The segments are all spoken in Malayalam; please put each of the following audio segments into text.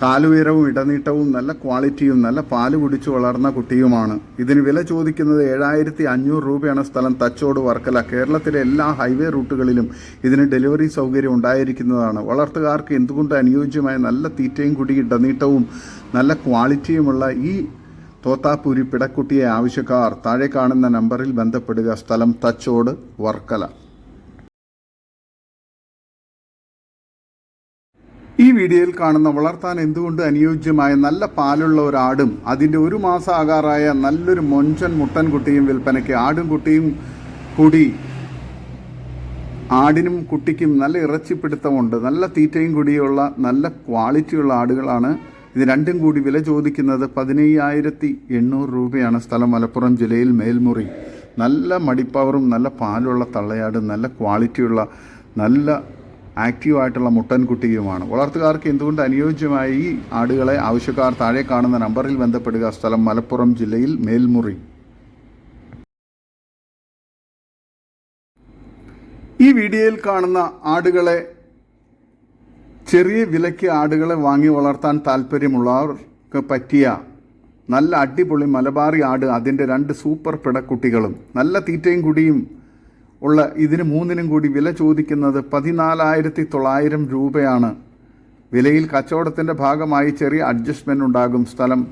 കാലുയരവും ഇടനീട്ടവും നല്ല ക്വാളിറ്റിയും നല്ല പാൽ കുടിച്ചു വളർന്ന കുട്ടിയുമാണ്. ഇതിന് വില ചോദിക്കുന്നത് ഏഴായിരത്തി അഞ്ഞൂറ് രൂപയാണ് സ്ഥലം. തച്ചോട് വർക്കല കേരളത്തിലെ എല്ലാ ഹൈവേ റൂട്ടുകളിലും ഇതിന് ഡെലിവറി സൗകര്യം ഉണ്ടായിരിക്കുന്നതാണ്. വളർത്തുകാർക്ക് എന്തുകൊണ്ട് അനുയോജ്യമായ നല്ല തീറ്റയും കുടി ഇടനീട്ടവും നല്ല ക്വാളിറ്റിയുമുള്ള ഈ തോത്താപ്പൂരി പിടക്കുട്ടിയെ ആവശ്യക്കാർ താഴെ കാണുന്ന നമ്പറിൽ ബന്ധപ്പെടുക. സ്ഥലം തച്ചോട് വർക്കല. ഈ വീഡിയോയിൽ കാണുന്ന വളർത്താൻ എന്തുകൊണ്ട് അനുയോജ്യമായ നല്ല പാലുള്ള ഒരു ആടും അതിന്റെ ഒരു മാസം ആകാറായ നല്ലൊരു മൊഞ്ചൻ മുട്ടൻ കുട്ടിയും വിൽപ്പനയ്ക്ക് ആടും കുട്ടിയും കൂടി ആടിനും കുട്ടിക്കും നല്ല ഇറച്ചിപ്പിടുത്തമുണ്ട്. നല്ല തീറ്റയും കൂടിയുള്ള നല്ല ക്വാളിറ്റിയുള്ള ആടുകളാണ്. ഇത് രണ്ടും കൂടി വില ചോദിക്കുന്നത് പതിനയ്യായിരത്തി എണ്ണൂറ് രൂപയാണ് സ്ഥലം മലപ്പുറം ജില്ലയിൽ മേൽമുറി. നല്ല മടിപ്പവറും നല്ല പാലുള്ള തള്ളയാടും നല്ല ക്വാളിറ്റിയുള്ള നല്ല ആക്റ്റീവായിട്ടുള്ള മുട്ടൻകുട്ടിയുമാണ് വളർത്തുകാർക്ക് എന്തുകൊണ്ട് അനുയോജ്യമായി ആടുകളെ ആവശ്യക്കാർ താഴെ കാണുന്ന നമ്പറിൽ ബന്ധപ്പെടുക? സ്ഥലം മലപ്പുറം ജില്ലയിൽ മേൽമുറി. ഈ വീഡിയോയിൽ കാണുന്ന ആടുകളെ ചെറിയ വിലയ്ക്ക് ആടുകളെ വാങ്ങി വളർത്താൻ താല്പര്യമുള്ളവർക്ക് പറ്റിയ നല്ല അടിപൊളി മലബാറി ആട് അതിന്റെ രണ്ട് സൂപ്പർ പിടക്കുട്ടികളും നല്ല തീറ്റയും കുടിയും ഉള്ള ഇതിന് മൂന്നിനും കൂടി വില ചോദിക്കുന്നത് പതിനാലായിരത്തി തൊള്ളായിരം രൂപയാണ്. വിലയിൽ കച്ചവടത്തിന്റെ ഭാഗമായി ചെറിയ അഡ്ജസ്റ്റ്മെന്റ് ഉണ്ടാകും. സ്ഥലം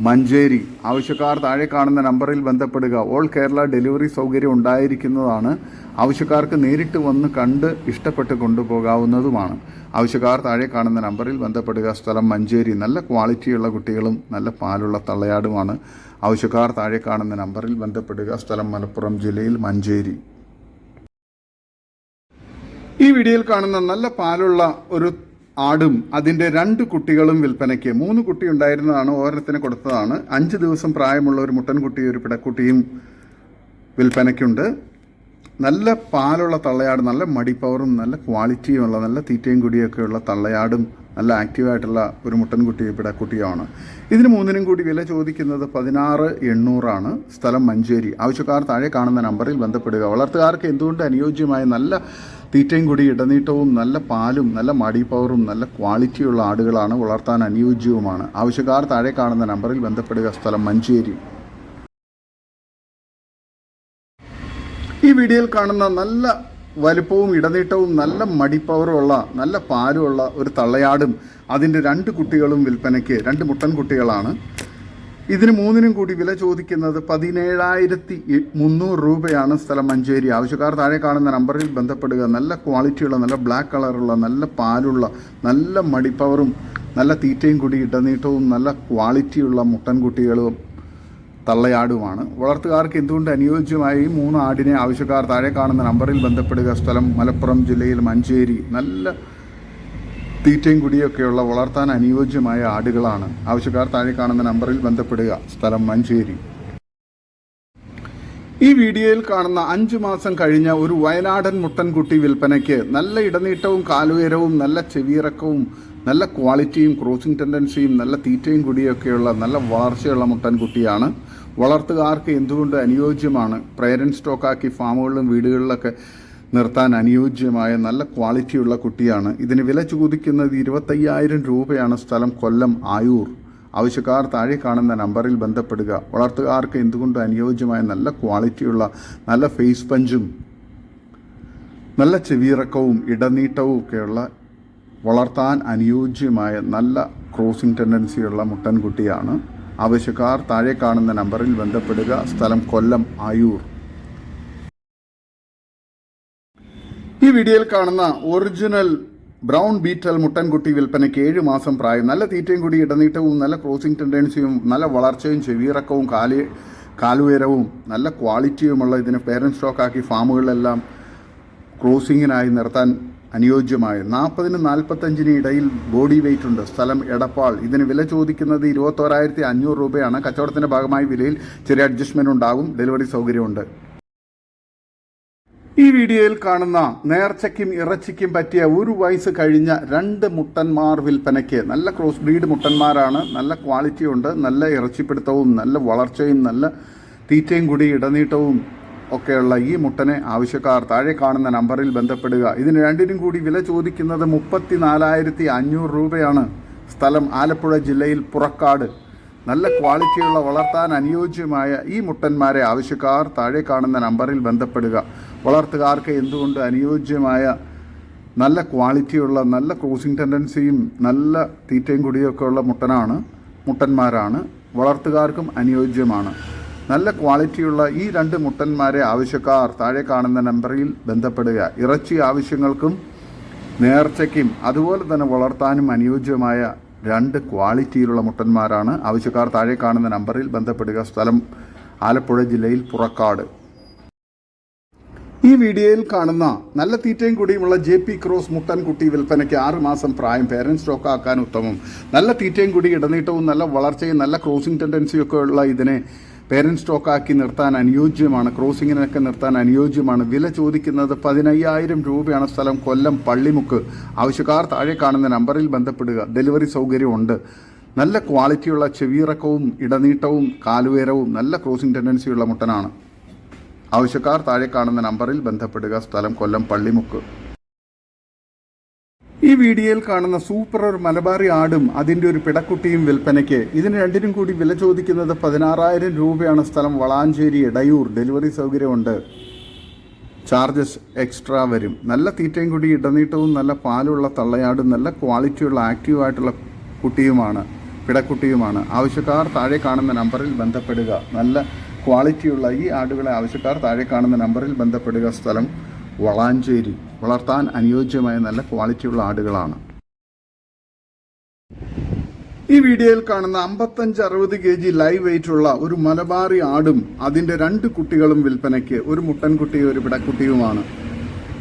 മഞ്ചേരി. ആവശ്യക്കാർ താഴെ കാണുന്ന നമ്പറിൽ ബന്ധപ്പെടുക. ഓൾ കേരള ഡെലിവറി സൗകര്യം ഉണ്ടായിരിക്കുന്നതാണ്. ആവശ്യക്കാർക്ക് നേരിട്ട് വന്ന് കണ്ട് ഇഷ്ടപ്പെട്ട് കൊണ്ടുപോകാവുന്നതുമാണ്. ആവശ്യക്കാർ താഴെ കാണുന്ന നമ്പറിൽ ബന്ധപ്പെടുക. സ്ഥലം മഞ്ചേരി. നല്ല ക്വാളിറ്റിയുള്ള കുട്ടികളും നല്ല പാലുള്ള തള്ളയാടുമാണ്. ആവശ്യക്കാർ താഴെ കാണുന്ന നമ്പറിൽ ബന്ധപ്പെടുക. സ്ഥലം മലപ്പുറം ജില്ലയിൽ മഞ്ചേരി. ഈ വീഡിയോയിൽ കാണുന്ന നല്ല പാലുള്ള ഒരു ആടും അതിന്റെ രണ്ട് കുട്ടികളും വിൽപ്പനയ്ക്ക്. മൂന്ന് കുട്ടി ഉണ്ടായിരുന്നതാണ് ഓരോരുത്തരെ കൊടുത്തതാണ്. അഞ്ച് ദിവസം പ്രായമുള്ള ഒരു മുട്ടൻകുട്ടിയും ഒരു പിടക്കുട്ടിയും വിൽപ്പനയ്ക്കുണ്ട്. നല്ല പാലുള്ള തള്ളയാട് നല്ല മടിപ്പവറും നല്ല ക്വാളിറ്റിയും ഉള്ള നല്ല തീറ്റയും കുടിയൊക്കെയുള്ള തള്ളയാടും നല്ല ആക്റ്റീവായിട്ടുള്ള ഒരു മുട്ടൻകുട്ടി പിടക്കുട്ടിയുമാണ്. ഇതിന് മൂന്നിനും കൂടി വില ചോദിക്കുന്നത് പതിനാറ് എണ്ണൂറാണ്. സ്ഥലം മഞ്ചേരി. ആവശ്യക്കാർ താഴെ കാണുന്ന നമ്പറിൽ ബന്ധപ്പെടുക. വളർത്തുകാർക്ക് എന്തുകൊണ്ട് അനുയോജ്യമായ നല്ല തീറ്റയും കൂടി ഇടനീട്ടവും നല്ല പാലും നല്ല മടി പവറും നല്ല ക്വാളിറ്റിയുള്ള ആടുകളാണ് വളർത്താൻ അനുയോജ്യവുമാണ്. ആവശ്യക്കാർ താഴെ കാണുന്ന നമ്പറിൽ ബന്ധപ്പെടുക. സ്ഥലം മഞ്ചേരി. ഈ വീഡിയോയിൽ കാണുന്ന നല്ല വലുപ്പവും ഇടനീട്ടവും നല്ല മടിപ്പവറുമുള്ള നല്ല പാലുമുള്ള ഒരു തള്ളയാടും അതിന്റെ രണ്ട് കുട്ടികളും വിൽപ്പനയ്ക്ക് രണ്ട് മുട്ടൻ കുട്ടികളാണ് ഇതിന് മൂന്നിനും കൂടി വില ചോദിക്കുന്നത് പതിനേഴായിരത്തി മുന്നൂറ് രൂപയാണ് സ്ഥലം മഞ്ചേരി. ആവശ്യക്കാർ താഴെ കാണുന്ന നമ്പറിൽ ബന്ധപ്പെടുക. നല്ല ക്വാളിറ്റിയുള്ള നല്ല ബ്ലാക്ക് കളറുള്ള നല്ല പാലുള്ള നല്ല മടിപ്പവറും നല്ല തീറ്റയും കൂടി ഇടനീട്ടവും നല്ല ക്വാളിറ്റിയുള്ള മുട്ടൻകുട്ടികളും തള്ളയാടുമാണ്. വളർത്തുകാർക്ക് എന്തുകൊണ്ട് അനുയോജ്യമായി മൂന്ന് ആടിനെ ആവശ്യക്കാർ താഴെ കാണുന്ന നമ്പറിൽ ബന്ധപ്പെടുക? സ്ഥലം മലപ്പുറം ജില്ലയിൽ മഞ്ചേരി. നല്ല തീറ്റയും കുടിയൊക്കെയുള്ള വളർത്താൻ അനുയോജ്യമായ ആടുകളാണ്. ആവശ്യക്കാർ താഴെ കാണുന്ന നമ്പറിൽ ബന്ധപ്പെടുക. സ്ഥലം മഞ്ചേരി. ഈ വീഡിയോയിൽ കാണുന്ന അഞ്ചു മാസം കഴിഞ്ഞ ഒരു വയനാടൻ മുട്ടൻകുട്ടി വിൽപ്പനയ്ക്ക് നല്ല ഇടനീട്ടവും കാലുയരവും നല്ല ചെവിയിറക്കവും നല്ല ക്വാളിറ്റിയും ക്രോസിംഗ് ടെൻഡൻസിയും നല്ല തീറ്റയും കുടിയൊക്കെയുള്ള നല്ല വളർച്ചയുള്ള മുട്ടൻകുട്ടിയാണ്. വളർത്തുകാർക്ക് എന്തുകൊണ്ട് അനുയോജ്യമാണ്? പ്രേരൻ സ്റ്റോക്കാക്കി ഫാമുകളിലും വീടുകളിലൊക്കെ നിർത്താൻ അനുയോജ്യമായ നല്ല ക്വാളിറ്റിയുള്ള കുട്ടിയാണ്. ഇതിന് വില ചോദിക്കുന്നത് ഇരുപത്തയ്യായിരം രൂപയാണ്. സ്ഥലം കൊല്ലം ആയൂർ. ആവശ്യക്കാർ താഴെ കാണുന്ന നമ്പറിൽ ബന്ധപ്പെടുക. വളർത്തുകാർക്ക് എന്തുകൊണ്ട് അനുയോജ്യമായ നല്ല ക്വാളിറ്റിയുള്ള നല്ല ഫേസ് പഞ്ചും നല്ല ചെവിയിറക്കവും ഇടനീട്ടവും ഒക്കെയുള്ള വളർത്താൻ അനുയോജ്യമായ നല്ല ക്രോസിംഗ് ടെൻഡൻസിയുള്ള മുട്ടൻകുട്ടിയാണ്. ആവശ്യക്കാർ താഴെ കാണുന്ന നമ്പറിൽ ബന്ധപ്പെടുക. സ്ഥലം കൊല്ലം ആയൂർ. ഈ വീഡിയോയിൽ കാണുന്ന ഒറിജിനൽ ബ്രൗൺ ബീറ്റൽ മുട്ടൻകുട്ടി വിൽപ്പനയ്ക്ക് ഏഴ് മാസം പ്രായം. നല്ല തീറ്റയും കൂടി ഇടനീട്ടവും നല്ല ക്രോസിംഗ് ടെൻഡൻസിയും നല്ല വളർച്ചയും ചെവിയിറക്കവും കാൽ കാലുയരവും നല്ല ക്വാളിറ്റിയുമുള്ള ഇതിനെ പേരന്റ് സ്റ്റോക്കാക്കി ഫാമുകളിലെല്ലാം ക്രോസിങ്ങിനായി നിർത്താൻ അനുയോജ്യമായ നാൽപ്പതിന് നാൽപ്പത്തഞ്ചിന് ഇടയിൽ ബോഡി വെയിറ്റ് ഉണ്ട്. സ്ഥലം എടപ്പാൾ. ഇതിന് വില ചോദിക്കുന്നത് ഇരുപത്തോരായിരത്തി അഞ്ഞൂറ് രൂപയാണ്. കച്ചവടത്തിന്റെ ഭാഗമായി വിലയിൽ ചെറിയ അഡ്ജസ്റ്റ്മെന്റ് ഉണ്ടാകും. ഡെലിവറി സൗകര്യമുണ്ട്. ഈ വീഡിയോയിൽ കാണുന്ന നേർച്ചയ്ക്കും ഇറച്ചിക്കും പറ്റിയ ഒരു വയസ്സ് കഴിഞ്ഞ രണ്ട് മുട്ടന്മാർ വിൽപ്പനയ്ക്ക് നല്ല ക്രോസ് ബ്രീഡ് മുട്ടന്മാരാണ്. നല്ല ക്വാളിറ്റി ഉണ്ട്. നല്ല ഇറച്ചിപ്പിടുത്തവും നല്ല വളർച്ചയും നല്ല തീറ്റയും കൂടി ഇടനീട്ടവും ഒക്കെയുള്ള ഈ മുട്ടനെ ആവശ്യക്കാർ താഴെ കാണുന്ന നമ്പറിൽ ബന്ധപ്പെടുക. ഇതിന് രണ്ടിനും കൂടി വില ചോദിക്കുന്നത് മുപ്പത്തി നാലായിരത്തി അഞ്ഞൂറ് രൂപയാണ്. സ്ഥലം ആലപ്പുഴ ജില്ലയിൽ പുറക്കാട്. നല്ല ക്വാളിറ്റിയുള്ള വളർത്താൻ അനുയോജ്യമായ ഈ മുട്ടന്മാരെ ആവശ്യക്കാർ താഴെ കാണുന്ന നമ്പറിൽ ബന്ധപ്പെടുക. വളർത്തുകാർക്ക് എന്തുകൊണ്ട് അനുയോജ്യമായ നല്ല ക്വാളിറ്റിയുള്ള നല്ല ക്രോസിംഗ് ടെൻഡൻസിയും നല്ല തീറ്റയും കുടിയൊക്കെ ഉള്ള മുട്ടനാണ് മുട്ടന്മാരാണ്. വളർത്തുകാർക്കും അനുയോജ്യമാണ്. നല്ല ക്വാളിറ്റിയുള്ള ഈ രണ്ട് മുട്ടന്മാരെ ആവശ്യക്കാർ താഴെ കാണുന്ന നമ്പറിൽ ബന്ധപ്പെടുക. ഇറച്ചി ആവശ്യങ്ങൾക്കും നേർച്ചയ്ക്കും അതുപോലെ തന്നെ വളർത്താനും അനുയോജ്യമായ രണ്ട് ക്വാളിറ്റിയിലുള്ള മുട്ടന്മാരാണ്. ആവശ്യക്കാർ താഴെ കാണുന്ന നമ്പറിൽ ബന്ധപ്പെടുക. സ്ഥലം ആലപ്പുഴ ജില്ലയിൽ പുറക്കാട്. ഈ വീഡിയോയിൽ കാണുന്ന നല്ല തീറ്റയും കൂടിയുമുള്ള ജെ പി ക്രോസ് മുട്ടൻ കുട്ടി വിൽപ്പനയ്ക്ക് ആറ് മാസം പ്രായം. പേരൻസ് സ്റ്റോക്ക് ആക്കാൻ ഉത്തമം. നല്ല തീറ്റയും കൂടി ഇടനീട്ടവും നല്ല വളർച്ചയും നല്ല ക്രോസിംഗ് ടെൻഡൻസിയും ഒക്കെ ഉള്ള ഇതിനെ പേരന്റ് സ്റ്റോക്കാക്കി നിർത്താൻ അനുയോജ്യമാണ് ക്രോസിങ്ങിനൊക്കെ നിർത്താൻ അനുയോജ്യമാണ്. വില ചോദിക്കുന്നത് പതിനയ്യായിരം രൂപയാണ് സ്ഥലം. കൊല്ലം പള്ളിമുക്ക്. ആവശ്യക്കാർ താഴെ കാണുന്ന നമ്പറിൽ ബന്ധപ്പെടുക. ഡെലിവറി സൗകര്യമുണ്ട്. നല്ല ക്വാളിറ്റിയുള്ള ചെവിയിറക്കവും ഇടനീട്ടവും കാലുയരവും നല്ല ക്രോസിംഗ് ടെൻഡൻസിയുള്ള മുട്ടനാണ്. ആവശ്യക്കാർ താഴെ കാണുന്ന നമ്പറിൽ ബന്ധപ്പെടുക. സ്ഥലം കൊല്ലം പള്ളിമുക്ക്. ഈ വീഡിയോയിൽ കാണുന്ന സൂപ്പർ ഒരു മലബാറി ആടും അതിന്റെ ഒരു പിടക്കുട്ടിയും വിൽപ്പനയ്ക്ക്. ഇതിന് രണ്ടിനും കൂടി വില ചോദിക്കുന്നത് പതിനാറായിരം രൂപയാണ് സ്ഥലം വളാഞ്ചേരി ഇടയൂർ ഡെലിവറി സൗകര്യമുണ്ട്. ചാർജസ് എക്സ്ട്രാ വരും. നല്ല തീറ്റയും കൂടി ഇടനീട്ടവും നല്ല പാലുള്ള തള്ളയാടും നല്ല ക്വാളിറ്റിയുള്ള ആക്റ്റീവായിട്ടുള്ള കുട്ടിയുമാണ് പിടക്കുട്ടിയുമാണ്. ആവശ്യക്കാർ താഴെ കാണുന്ന നമ്പറിൽ ബന്ധപ്പെടുക. നല്ല ക്വാളിറ്റിയുള്ള ഈ ആടുകളെ ആവശ്യക്കാർ താഴെ കാണുന്ന നമ്പറിൽ ബന്ധപ്പെടുക. സ്ഥലം വളാഞ്ചേരി. വളർത്താൻ അനുയോജ്യമായ നല്ല ക്വാളിറ്റിയുള്ള ആടുകളാണ്. ഈ വീഡിയോയിൽ കാണുന്ന അമ്പത്തഞ്ച് അറുപത് കെ ജി ലൈവ് വെയിറ്റ് ഉള്ള ഒരു മലബാറി ആടും അതിന്റെ രണ്ട് കുട്ടികളും വിൽപ്പനയ്ക്ക്. ഒരു മുട്ടൻകുട്ടിയും ഒരു പിടക്കുട്ടിയുമാണ്.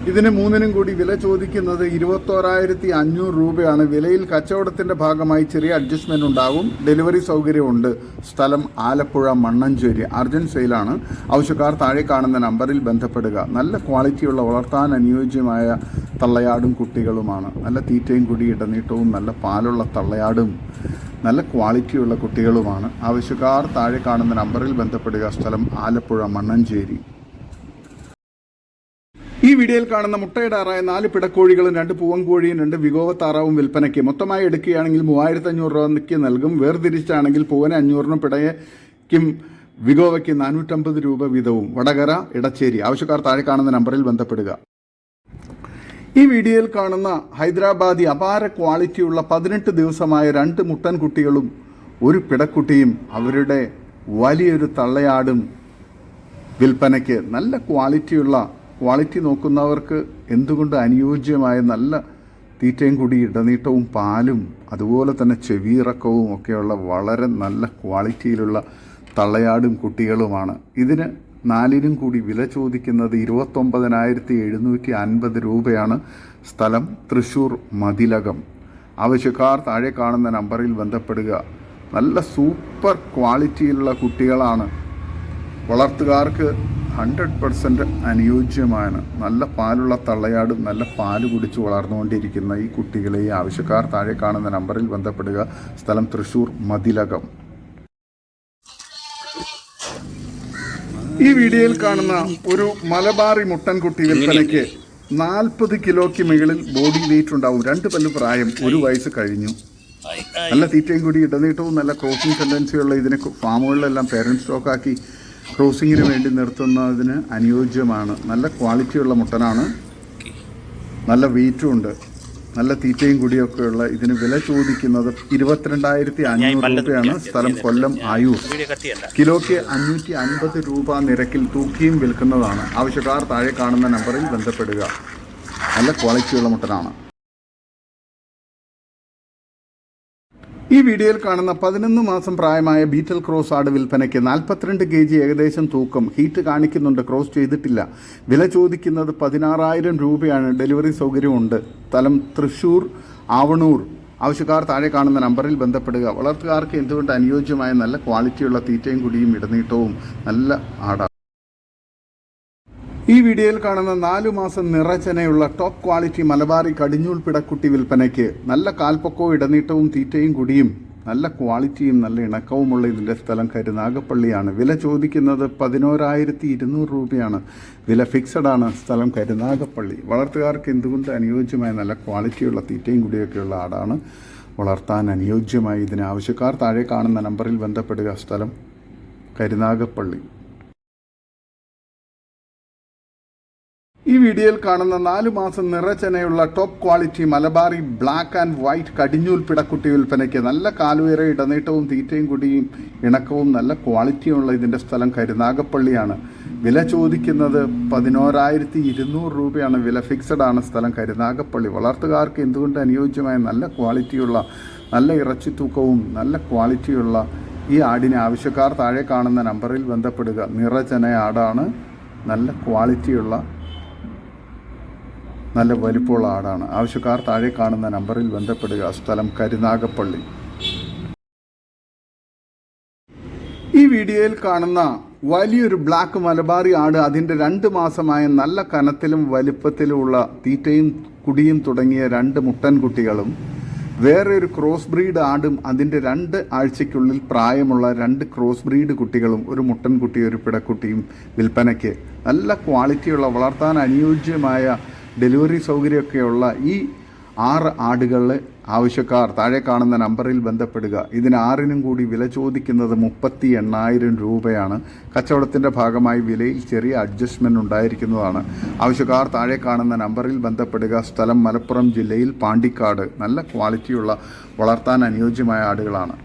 ഇതിന് മൂന്നിനും കൂടി വില ചോദിക്കുന്നത് ഇരുപത്തോരായിരത്തി അഞ്ഞൂറ് രൂപയാണ്. വിലയിൽ കച്ചവടത്തിന്റെ ഭാഗമായി ചെറിയ അഡ്ജസ്റ്റ്മെന്റ് ഉണ്ടാകും. ഡെലിവറി സൗകര്യമുണ്ട്. സ്ഥലം ആലപ്പുഴ മണ്ണഞ്ചേരി. അർജന്റ് സെയിലാണ് ആവശ്യക്കാർ താഴെ കാണുന്ന നമ്പറിൽ ബന്ധപ്പെടുക. നല്ല ക്വാളിറ്റിയുള്ള വളർത്താൻ അനുയോജ്യമായ തള്ളയാടും കുട്ടികളുമാണ്. നല്ല തീറ്റയും കുടി ഇടനീട്ടവും നല്ല പാലുള്ള തള്ളയാടും നല്ല ക്വാളിറ്റിയുള്ള കുട്ടികളുമാണ്. ആവശ്യക്കാർ താഴെ കാണുന്ന നമ്പറിൽ ബന്ധപ്പെടുക. സ്ഥലം ആലപ്പുഴ മണ്ണഞ്ചേരി. വീഡിയോയിൽ കാണുന്ന മുട്ടയിടാറായ നാല് പിടക്കോഴികളും രണ്ട് പൂവൻകോഴിയും രണ്ട് വിഗോവ താറാവും വിൽപ്പനയ്ക്ക്. മൊത്തമായി എടുക്കുകയാണെങ്കിൽ മൂവായിരത്തി അഞ്ഞൂറ് രൂപയ്ക്ക് നൽകും. വേർതിരിച്ചാണെങ്കിൽ പൂവന് അഞ്ഞൂറിനും പിടയ്ക്കും വിഗോവയ്ക്ക് നാനൂറ്റമ്പത് രൂപ വീതവും. വടകര ഇടച്ചേരി. ആവശ്യക്കാർ താഴെ കാണുന്ന നമ്പറിൽ ബന്ധപ്പെടുക. ഈ വീഡിയോയിൽ കാണുന്ന ഹൈദരാബാദി അപാര ക്വാളിറ്റിയുള്ള പതിനെട്ട് ദിവസമായ രണ്ട് മുട്ടൻ കുട്ടികളും ഒരു പിടക്കുട്ടിയും അവരുടെ വലിയൊരു തള്ളയാടും വിൽപ്പനയ്ക്ക് നല്ല ക്വാളിറ്റിയുള്ള ക്വാളിറ്റി നോക്കുന്നവർക്ക് എന്തുകൊണ്ട് അനുയോജ്യമായ നല്ല തീറ്റയും കൂടി ഇടനീട്ടവും പാലും അതുപോലെ തന്നെ ചെവിയിറക്കവും ഒക്കെയുള്ള വളരെ നല്ല ക്വാളിറ്റിയിലുള്ള തള്ളയാടും കുട്ടികളുമാണ്. ഇതിന് നാലിനും കൂടി വില ചോദിക്കുന്നത് ഇരുപത്തൊമ്പതിനായിരത്തി എഴുന്നൂറ്റി അൻപത് രൂപയാണ് സ്ഥലം തൃശ്ശൂർ മതിലകം. ആവശ്യക്കാർ താഴെ കാണുന്ന നമ്പറിൽ ബന്ധപ്പെടുക. നല്ല സൂപ്പർ ക്വാളിറ്റിയിലുള്ള കുട്ടികളാണ് വളർത്തുകാർക്ക് ഹൺഡ്രഡ് പെർസെന്റ് അനുയോജ്യമാണ്. നല്ല പാലുള്ള തള്ളയാടും നല്ല പാൽ കുടിച്ച് വളർന്നുകൊണ്ടിരിക്കുന്ന ഈ കുട്ടികളെ ഈ ആവശ്യക്കാർ താഴെ കാണുന്ന നമ്പറിൽ ബന്ധപ്പെടുക. സ്ഥലം തൃശൂർ മതിലകം. ഈ വീഡിയോയിൽ കാണുന്ന ഒരു മലബാറി മുട്ടൻകുട്ടി വിൽപ്പനയ്ക്ക് നാൽപ്പത് കിലോയ്ക്ക് മുകളിൽ ബോഡി വെയിറ്റ് ഉണ്ടാവും. രണ്ട് പല്ല് പ്രായം ഒരു വയസ്സ് കഴിഞ്ഞു. നല്ല തീറ്റയും കൂടി ഇടനീട്ടവും നല്ല ക്രോസിംഗ് ടെൻഡൻസിയുള്ള ഇതിനെ ഫാമുകളിലെല്ലാം പേരൻസ് സ്റ്റോക്കാക്കി ക്രോസിങ്ങിന് വേണ്ടി നിർത്തുന്നതിന് അനുയോജ്യമാണ്. നല്ല ക്വാളിറ്റിയുള്ള മുട്ടനാണ്. നല്ല വെയിറ്റും ഉണ്ട്. നല്ല തീറ്റയും കൂടിയൊക്കെയുള്ള ഇതിന് വില ചോദിക്കുന്നത് ഇരുപത്തിരണ്ടായിരത്തി അഞ്ഞൂറ് രൂപയാണ് സ്ഥലം കൊല്ലം ആയൂർ. കിലോയ്ക്ക് അഞ്ഞൂറ്റി അൻപത് രൂപ നിരക്കിൽ തൂക്കിയും വിൽക്കുന്നതാണ്. ആവശ്യക്കാർ താഴെ കാണുന്ന നമ്പറിൽ ബന്ധപ്പെടുക. നല്ല ക്വാളിറ്റിയുള്ള മുട്ടനാണ്. ഈ വീഡിയോയിൽ കാണുന്ന പതിനൊന്ന് മാസം പ്രായമായ ബീറ്റൽ ക്രോസ് ആട് വിൽപ്പനയ്ക്ക് നാൽപ്പത്തിരണ്ട് കെ ജി ഏകദേശം തൂക്കം. ഹീറ്റ് കാണിക്കുന്നുണ്ട്. ക്രോസ് ചെയ്തിട്ടില്ല. വില ചോദിക്കുന്നത് പതിനാറായിരം രൂപയാണ്. ഡെലിവറി സൗകര്യമുണ്ട്. സ്ഥലം തൃശൂർ ആവണൂർ. ആവശ്യക്കാർ താഴെ കാണുന്ന നമ്പറിൽ ബന്ധപ്പെടുക. വളർത്തുകാർക്ക് എന്തുകൊണ്ട് അനുയോജ്യമായ നല്ല ക്വാളിറ്റിയുള്ള തീറ്റയും കുടിയും ഇടനീട്ടവും നല്ല ആടാണ്. ഈ വീഡിയോയിൽ കാണുന്ന നാലു മാസം നിറച്ചനയുള്ള ടോപ്പ് ക്വാളിറ്റി മലബാറി കടിഞ്ഞൂൽ പിടക്കുട്ടി വിൽപ്പനയ്ക്ക് നല്ല കാൽപ്പൊക്കവും ഇടനീട്ടവും തീറ്റയും കുടിയും നല്ല ക്വാളിറ്റിയും നല്ല ഇണക്കവുമുള്ള ഇതിന്റെ സ്ഥലം കരുനാഗപ്പള്ളിയാണ് വില ചോദിക്കുന്നത് പതിനോരായിരത്തി ഇരുന്നൂറ് രൂപയാണ്. വില ഫിക്സഡ് ആണ് സ്ഥലം കരുനാഗപ്പള്ളി വളർത്തുകാർക്ക് എന്തുകൊണ്ട് അനുയോജ്യമായ നല്ല ക്വാളിറ്റിയുള്ള തീറ്റയും കുടിയൊക്കെയുള്ള ആടാണ് വളർത്താൻ അനുയോജ്യമായി ഇതിന് ആവശ്യക്കാർ? താഴെ കാണുന്ന നമ്പറിൽ ബന്ധപ്പെടുക. സ്ഥലം കരുനാഗപ്പള്ളി ഈ വീഡിയോയിൽ കാണുന്ന നാലു മാസം നിറച്ചനയുള്ള top quality Malabari black and white കടിഞ്ഞൂൽ പിടക്കുട്ടി വിൽപ്പനയ്ക്ക് നല്ല കാലുയര ഇടനീട്ടവും തീറ്റയും കുടിയും ഇണക്കവും നല്ല ക്വാളിറ്റിയുള്ള ഇതിന്റെ സ്ഥലം കരുനാഗപ്പള്ളിയാണ്. വില ചോദിക്കുന്നത് പതിനോരായിരത്തി ഇരുന്നൂറ് രൂപയാണ്. വില ഫിക്സഡ് ആണ് സ്ഥലം കരുനാഗപ്പള്ളി. വളർത്തുകാർക്ക് എന്തുകൊണ്ട് അനുയോജ്യമായ നല്ല ക്വാളിറ്റിയുള്ള നല്ല ഇറച്ചി തൂക്കവും നല്ല ക്വാളിറ്റിയുള്ള ഈ ആടിനെ ആവശ്യക്കാർ താഴെ കാണുന്ന നമ്പറിൽ ബന്ധപ്പെടുക. നിറചന ആടാണ് നല്ല ക്വാളിറ്റിയുള്ള നല്ല വലിപ്പമുള്ള ആടാണ്. ആവശ്യക്കാർ താഴെ കാണുന്ന നമ്പറിൽ ബന്ധപ്പെടുക. സ്ഥലം കരുനാഗപ്പള്ളി. ഈ വീഡിയോയിൽ കാണുന്ന വലിയൊരു ബ്ലാക്ക് മലബാറി ആട് അതിന്റെ രണ്ട് മാസമായ നല്ല കനത്തിലും വലിപ്പത്തിലുമുള്ള തീറ്റയും കുടിയും തുടങ്ങിയ രണ്ട് മുട്ടൻകുട്ടികളും വേറെ ഒരു ക്രോസ് ബ്രീഡ് ആടും അതിന്റെ രണ്ട് ആഴ്ചയ്ക്കുള്ളിൽ പ്രായമുള്ള രണ്ട് ക്രോസ് ബ്രീഡ് കുട്ടികളും ഒരു മുട്ടൻകുട്ടിയും ഒരു പിടക്കുട്ടിയും വിൽപ്പനയ്ക്ക് നല്ല ക്വാളിറ്റിയുള്ള വളർത്താൻ അനുയോജ്യമായ ഡെലിവറി സൗകര്യമൊക്കെയുള്ള ഈ ആറ് ആടുകളെ ആവശ്യക്കാർ താഴെ കാണുന്ന നമ്പറിൽ ബന്ധപ്പെടുക. ഇതിന് ആറിനും കൂടി വില ചോദിക്കുന്നത് മുപ്പത്തി എണ്ണായിരം രൂപയാണ്. കച്ചവടത്തിന്റെ ഭാഗമായി വിലയിൽ ചെറിയ അഡ്ജസ്റ്റ്മെന്റ് ഉണ്ടായിരിക്കുന്നതാണ്. ആവശ്യക്കാർ താഴെ കാണുന്ന നമ്പറിൽ ബന്ധപ്പെടുക. സ്ഥലം മലപ്പുറം ജില്ലയിൽ പാണ്ടിക്കാട്. നല്ല ക്വാളിറ്റിയുള്ള വളർത്താൻ അനുയോജ്യമായ ആടുകളാണ്.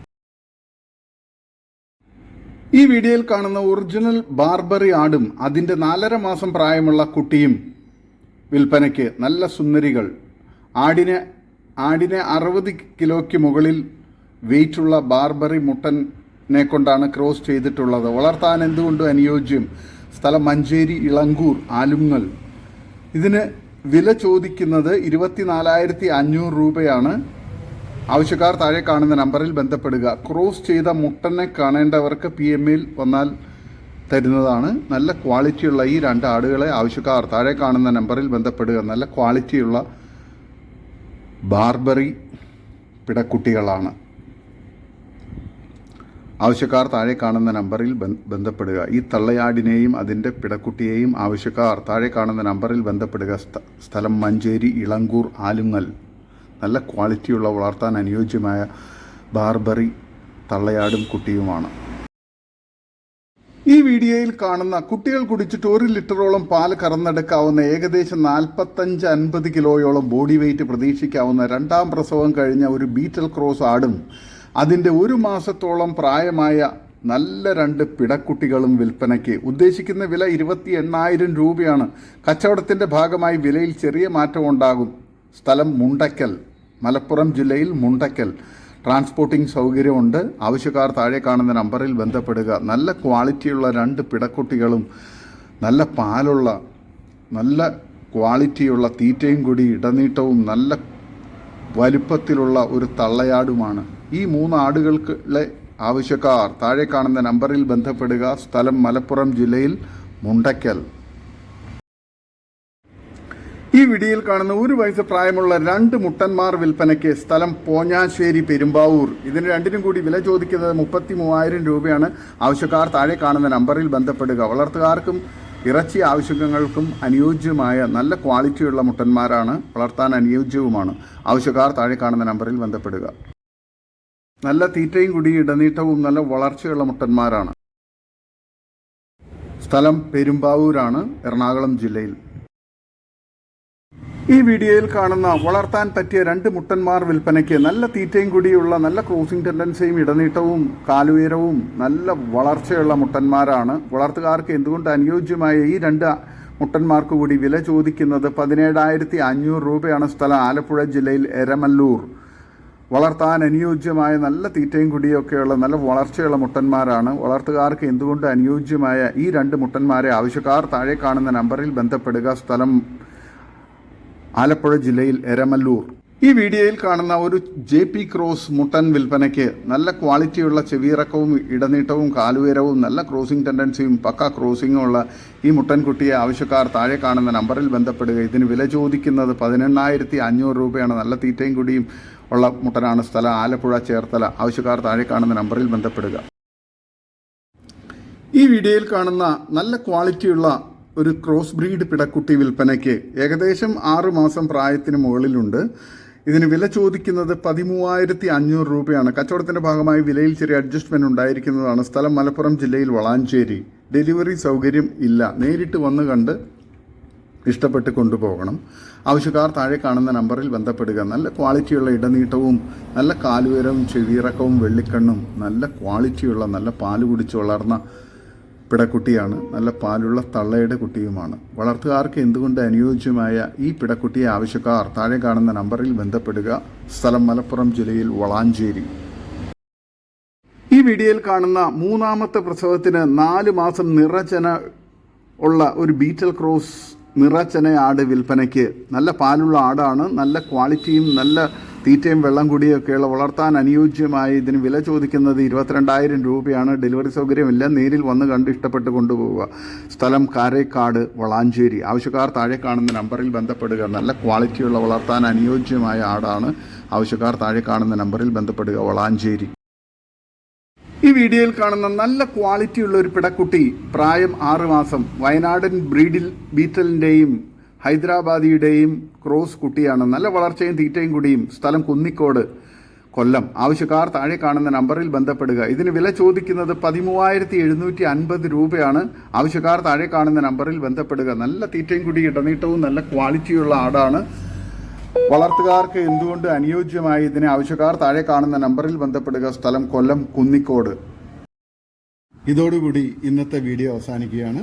ഈ വീഡിയോയിൽ കാണുന്ന ഒറിജിനൽ ബാർബറി ആടും അതിന്റെ നാലര മാസം പ്രായമുള്ള കുട്ടിയും വിൽപ്പനയ്ക്ക് നല്ല സുന്ദരികൾ. ആടിനെ ആടിനെ അറുപത് കിലോയ്ക്ക് മുകളിൽ വെയിറ്റുള്ള ബാർബറി മുട്ടനെ കൊണ്ടാണ് ക്രോസ് ചെയ്തിട്ടുള്ളത്. വളർത്താൻ എന്തുകൊണ്ടും അനുയോജ്യം? സ്ഥലം മഞ്ചേരി ഇളങ്കൂർ ആലുങ്ങൽ. ഇതിന് വില ചോദിക്കുന്നത് ഇരുപത്തിനാലായിരത്തി അഞ്ഞൂറ് രൂപയാണ്. ആവശ്യക്കാർ താഴെ കാണുന്ന നമ്പറിൽ ബന്ധപ്പെടുക. ക്രോസ് ചെയ്ത മുട്ടനെ കാണേണ്ടവർക്ക് പി എമ്മിൽ വന്നാൽ തരുന്നതാണ്. നല്ല ക്വാളിറ്റിയുള്ള ഈ രണ്ട് ആടുകളെ ആവശ്യക്കാർ താഴെ കാണുന്ന നമ്പറിൽ ബന്ധപ്പെടുക. നല്ല ക്വാളിറ്റിയുള്ള ബാർബറി പിടക്കുട്ടികളാണ്. ആവശ്യക്കാർ താഴെ കാണുന്ന നമ്പറിൽ ബന്ധപ്പെടുക. ഈ തള്ളയാടിനെയും അതിന്റെ പിടക്കുട്ടിയെയും ആവശ്യക്കാർ താഴെ കാണുന്ന നമ്പറിൽ ബന്ധപ്പെടുക. സ്ഥലം മഞ്ചേരി ഇളങ്കൂർ ആലുങ്ങൽ. നല്ല ക്വാളിറ്റിയുള്ള വളർത്താൻ അനുയോജ്യമായ ബാർബറി തള്ളയാടും കുട്ടിയുമാണ്. ഈ വീഡിയോയിൽ കാണുന്ന കുട്ടികൾ കുടിച്ചിട്ട് ഒരു ലിറ്ററോളം പാൽ കറന്നെടുക്കാവുന്ന ഏകദേശം നാൽപ്പത്തഞ്ച് അൻപത് കിലോയോളം ബോഡി വെയിറ്റ് പ്രതീക്ഷിക്കാവുന്ന രണ്ടാം പ്രസവം കഴിഞ്ഞ ഒരു ബീറ്റൽ ക്രോസ് ആടും. അതിന്റെ ഒരു മാസത്തോളം പ്രായമായ നല്ല രണ്ട് പിടക്കുട്ടികളും വിൽപ്പനയ്ക്ക്. ഉദ്ദേശിക്കുന്ന വില ഇരുപത്തി എണ്ണായിരം രൂപയാണ്. കച്ചവടത്തിന്റെ ഭാഗമായി വിലയിൽ ചെറിയ മാറ്റം ഉണ്ടാകും സ്ഥലം മുണ്ടക്കൽ മലപ്പുറം ജില്ലയിൽ മുണ്ടക്കൽ. ട്രാൻസ്പോർട്ടിംഗ് സൗകര്യമുണ്ട്. ആവശ്യക്കാർ താഴെ കാണുന്ന നമ്പറിൽ ബന്ധപ്പെടുക. നല്ല ക്വാളിറ്റിയുള്ള രണ്ട് പിടക്കുട്ടികളും നല്ല പാലുള്ള നല്ല ക്വാളിറ്റിയുള്ള തീറ്റയും കൂടി ഇടനീട്ടവും നല്ല വലുപ്പത്തിലുള്ള ഒരു തള്ളയാടുമാണ്. ഈ മൂന്ന് ആടുകൾക്കുള്ള ആവശ്യക്കാർ താഴെ കാണുന്ന നമ്പറിൽ ബന്ധപ്പെടുക. സ്ഥലം മലപ്പുറം ജില്ലയിൽ മുണ്ടയ്ക്കൽ. ഈ വിടിയിൽ കാണുന്ന ഒരു വയസ്സ് പ്രായമുള്ള രണ്ട് മുട്ടന്മാർ വിൽപ്പനയ്ക്ക് സ്ഥലം പോഞ്ഞാശ്ശേരി പെരുമ്പാവൂർ. ഇതിന് രണ്ടിനും കൂടി വില ചോദിക്കുന്നത് മുപ്പത്തി മൂവായിരം രൂപയാണ്. ആവശ്യക്കാർ താഴെ കാണുന്ന നമ്പറിൽ ബന്ധപ്പെടുക. വളർത്തുകാർക്കും ഇറച്ചി ആവശ്യങ്ങൾക്കും അനുയോജ്യമായ നല്ല ക്വാളിറ്റിയുള്ള മുട്ടന്മാരാണ്. വളർത്താൻ അനുയോജ്യവുമാണ്. ആവശ്യക്കാർ താഴെ കാണുന്ന നമ്പറിൽ ബന്ധപ്പെടുക. നല്ല തീറ്റയും കൂടി ഇടനീട്ടവും നല്ല വളർച്ചയുള്ള മുട്ടന്മാരാണ്. സ്ഥലം പെരുമ്പാവൂരാണ് എറണാകുളം ജില്ലയിൽ. ഈ വീഡിയോയിൽ കാണുന്ന വളർത്താൻ പറ്റിയ രണ്ട് മുട്ടന്മാർ വിൽപ്പനയ്ക്ക് നല്ല തീറ്റയും കൂടിയുള്ള നല്ല ക്രോസിംഗ് ടെൻഡൻസിയും ഇടനീട്ടവും കാലുയരവും നല്ല വളർച്ചയുള്ള മുട്ടന്മാരാണ്. വളർത്തുകാർക്ക് എന്തുകൊണ്ട് അനുയോജ്യമായ ഈ രണ്ട് മുട്ടന്മാർക്ക് കൂടി വില ചോദിക്കുന്നത്? പതിനേഴായിരത്തി അഞ്ഞൂറ് രൂപയാണ് സ്ഥലം ആലപ്പുഴ ജില്ലയിൽ എരമല്ലൂർ. വളർത്താൻ അനുയോജ്യമായ നല്ല തീറ്റയും കുടിയൊക്കെയുള്ള നല്ല വളർച്ചയുള്ള മുട്ടന്മാരാണ്. വളർത്തുകാർക്ക് എന്തുകൊണ്ട് അനുയോജ്യമായ ഈ രണ്ട് മുട്ടന്മാരെ ആവശ്യക്കാർ താഴെ കാണുന്ന നമ്പറിൽ ബന്ധപ്പെടുക. സ്ഥലം ആലപ്പുഴ ജില്ലയിൽ എരമല്ലൂർ. ഈ വീഡിയോയിൽ കാണുന്ന ഒരു ജെ പി ക്രോസ് മുട്ടൻ വിൽപ്പനയ്ക്ക് നല്ല ക്വാളിറ്റിയുള്ള ചെവിയിറക്കവും ഇടനീട്ടവും കാലുയരവും നല്ല ക്രോസിംഗ് ടെൻഡൻസിയും പക്ക ക്രോസിംഗും ഉള്ള ഈ മുട്ടൻകുട്ടിയെ ആവശ്യക്കാർ താഴെ കാണുന്ന നമ്പറിൽ ബന്ധപ്പെടുക. ഇതിന് വില ചോദിക്കുന്നത് പതിനെണ്ണായിരത്തി അഞ്ഞൂറ് രൂപയാണ്. നല്ല തീറ്റയും കുടിയും ഉള്ള മുട്ടനാണ് സ്ഥലം. ആലപ്പുഴ ചേർത്തല. ആവശ്യക്കാർ താഴെ കാണുന്ന നമ്പറിൽ ബന്ധപ്പെടുക. ഈ വീഡിയോയിൽ കാണുന്ന നല്ല ക്വാളിറ്റിയുള്ള ഒരു ക്രോസ് ബ്രീഡ് പിടക്കുട്ടി വിൽപ്പനയ്ക്ക് ഏകദേശം ആറ് മാസം പ്രായത്തിന് മുകളിലുണ്ട്. ഇതിന് വില ചോദിക്കുന്നത് പതിമൂവായിരത്തി അഞ്ഞൂറ് രൂപയാണ്. കച്ചവടത്തിന്റെ ഭാഗമായി വിലയിൽ ചെറിയ അഡ്ജസ്റ്റ്മെന്റ് ഉണ്ടായിരിക്കുന്നതാണ് സ്ഥലം മലപ്പുറം ജില്ലയിൽ വളാഞ്ചേരി. ഡെലിവറി സൗകര്യം ഇല്ല. നേരിട്ട് വന്നു കണ്ട് ഇഷ്ടപ്പെട്ട് കൊണ്ടുപോകണം. ആവശ്യക്കാർ താഴെ കാണുന്ന നമ്പറിൽ ബന്ധപ്പെടുക. നല്ല ക്വാളിറ്റിയുള്ള ഇടനീട്ടവും നല്ല കാലുയരവും ചെവിയിറക്കവും വെള്ളിക്കണ്ണും നല്ല ക്വാളിറ്റിയുള്ള നല്ല പാൽ കുടിച്ച് വളർന്ന പിടക്കുട്ടിയാണ്. നല്ല പാലുള്ള തള്ളയുടെ കുട്ടിയുമാണ്. വളർത്തുകാർക്ക് എന്തുകൊണ്ട് അനുയോജ്യമായ ഈ പിടക്കുട്ടിയെ ആവശ്യക്കാർ താഴെ കാണുന്ന നമ്പറിൽ ബന്ധപ്പെടുക? സ്ഥലം മലപ്പുറം ജില്ലയിൽ വളാഞ്ചേരി. ഈ വീഡിയോയിൽ കാണുന്ന മൂന്നാമത്തെ പ്രസവത്തിന് നാല് മാസം നിറചന ഉള്ള ഒരു ബീറ്റൽ ക്രോസ് നിറച്ചന ആട് വിൽപ്പനയ്ക്ക് നല്ല പാലുള്ള ആടാണ്. നല്ല ക്വാളിറ്റിയും നല്ല തീറ്റയും വെള്ളം കൂടിയൊക്കെയുള്ള വളർത്താൻ അനുയോജ്യമായി ഇതിന് വില ചോദിക്കുന്നത് ഇരുപത്തിരണ്ടായിരം രൂപയാണ്. ഡെലിവറി സൗകര്യമില്ല. നേരിൽ വന്ന് കണ്ട് ഇഷ്ടപ്പെട്ട് കൊണ്ടുപോവുക. സ്ഥലം കാരേക്കാട് വളാഞ്ചേരി. ആവശ്യക്കാർ താഴെ കാണുന്ന നമ്പറിൽ ബന്ധപ്പെടുക. നല്ല ക്വാളിറ്റിയുള്ള വളർത്താൻ അനുയോജ്യമായ ആടാണ്. ആവശ്യക്കാർ താഴെ കാണുന്ന നമ്പറിൽ ബന്ധപ്പെടുക. വളാഞ്ചേരി. ഈ വീഡിയോയിൽ കാണുന്ന നല്ല ക്വാളിറ്റിയുള്ള ഒരു പിടക്കുട്ടി പ്രായം ആറ് മാസം വയനാടൻ ബ്രീഡിൽ ബീറ്റലിന്റെയും ഹൈദരാബാദിയുടെയും ക്രോസ് കുട്ടിയാണ്. നല്ല വളർച്ചയും തീറ്റയും കൂടിയും സ്ഥലം കുന്നിക്കോട് കൊല്ലം. ആവശ്യക്കാർ താഴെ കാണുന്ന നമ്പറിൽ ബന്ധപ്പെടുക. ഇതിന് വില ചോദിക്കുന്നത് പതിമൂവായിരത്തി എഴുന്നൂറ്റി അൻപത് രൂപയാണ്. ആവശ്യക്കാർ താഴെ കാണുന്ന നമ്പറിൽ ബന്ധപ്പെടുക. നല്ല തീറ്റയും കൂടി ഇടനീട്ടവും നല്ല ക്വാളിറ്റിയുള്ള ആടാണ്. വളർത്തുകാർക്ക് എന്തുകൊണ്ട് അനുയോജ്യമായി ഇതിനെ ആവശ്യക്കാർ താഴെ കാണുന്ന നമ്പറിൽ ബന്ധപ്പെടുക? സ്ഥലം കൊല്ലം കുന്നിക്കോട്. ഇതോടുകൂടി ഇന്നത്തെ വീഡിയോ അവസാനിക്കുകയാണ്.